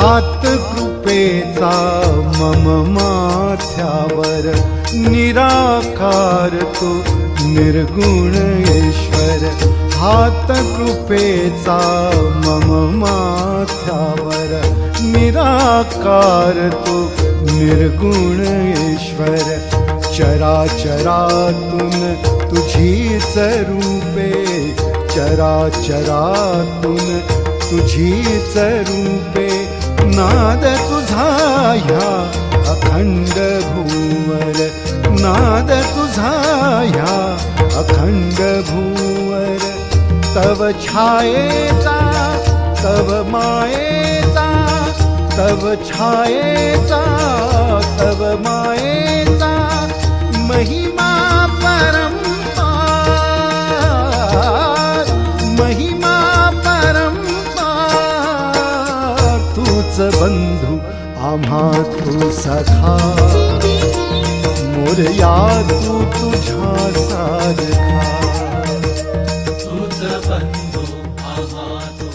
हात कृपेचा मम माथ्यावर निराकार तो निर्गुण ईश्वर. हात कृपेचा मम माथ्यावर निराकार तो निर्गुण ईश्वर. चराचरातून तुझीच रूपे चराचरातून तुझीच रूपे नाद तुझा ह्या अखंड भूवर. नाद तुझा ह्या अखंड भूवर. तव छायेचा तव मायेचा तव छायेचा तव मायेचा महिमा परम महिमा परम तूच बंधू आम्हा तू सखा. मोरया तू तुझा सारखा. तूच बंधू आम्हा तू